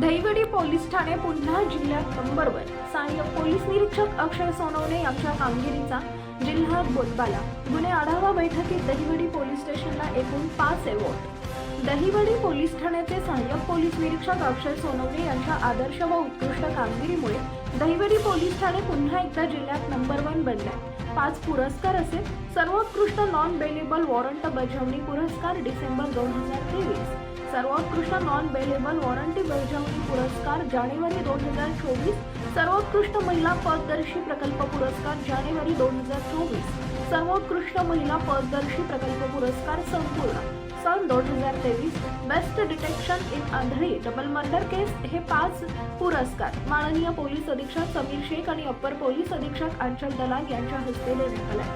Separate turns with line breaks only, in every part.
Dahiwadi police Thane पुन्हा जिल्ह्यात number one. सहाय्यक पोलीस निरीक्षक अक्षय सोनवणे यांच्या कामगिरीचा जिल्हा बोलबाला गुन्हे आढावा बैठकीत दहिवडी पोलीस स्टेशनला एकूण पाच एवॉर्ड दहिवडी पोलीस ठाण्याचे सहाय्यक पोलीस निरीक्षक अक्षय सोनवणे यांच्या आदर्श व उत्कृष्ट कामगिरीमुळे दहिवडी पोलीस ठाणे पुन्हा एकदा जिल्ह्यात नंबर वन बनले पाच पुरस्कार असे सर्वोत्कृष्ट नॉन बेलेबल वॉरंट बजावणी पुरस्कार डिसेंबर दोन हजार तेवीस. सर्वोत्कृष्ट नॉन बेलेबल वॉरंटी बजावणी पुरस्कार जानेवारी दोन हजार चोवीस. सर्वोत्कृष्ट महिला पददर्शी प्रकल्प पुरस्कार जानेवारी दोन हजार चोवीस. सर्वोत्कृष्ट महिला पददर्शी प्रकल्प पुरस्कार संपूर्ण. सन दोन हजार तेवीस best detection in Andhali double murder case हे पाच पुरस्कार. माननीय पोलीस अधीक्षक समीर शेख आणि अप्पर पोलीस अधीक्षक अंचल दलाल यांच्या हस्ते देण्यात आले.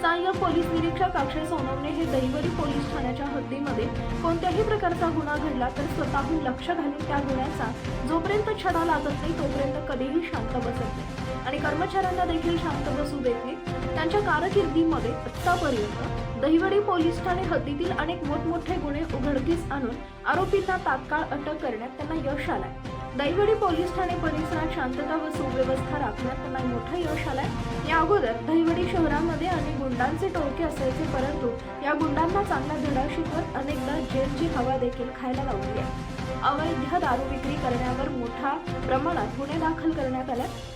सहाय्यक पोलीस निरीक्षक अक्षय सोनवणे हे दैवरी पोलीस ठाण्याच्या हद्दीमध्ये कोणत्याही प्रकारचा गुन्हा घडला तर स्वतःहून लक्ष घालून त्या गुन्ह्याचा जोपर्यंत छडा लागत नाही तोपर्यंत कधीही शांत बसत नाही. आणि कर्मचाऱ्यांना देखील शांत बसू देत नाही. त्यांच्या कारकिर्दीमध्ये आत्तापर्यंत दहिवडी पोलीस ठाणे हद्दीतील अनेक मोठमोठे गुन्हे उघडकीस आणून आरोपींना तात्काळ अटक करण्यात त्यांना यश आलंय. दहिवडी पोलीस ठाणे परिसरात शांतता व सुव्यवस्था राखण्यात त्यांना मोठं यश आलंय. या अगोदर दहिवडी शहरामध्ये अनेक गुंडांचे टोळके असायचे परंतु या गुंडांना चांगला धडा शिकवत अनेकदा जेलची हवा देखील खायला लावली आहे. अवैध दारू विक्री करण्यावर मोठ्या प्रमाणात गुन्हे दाखल करण्यात आले.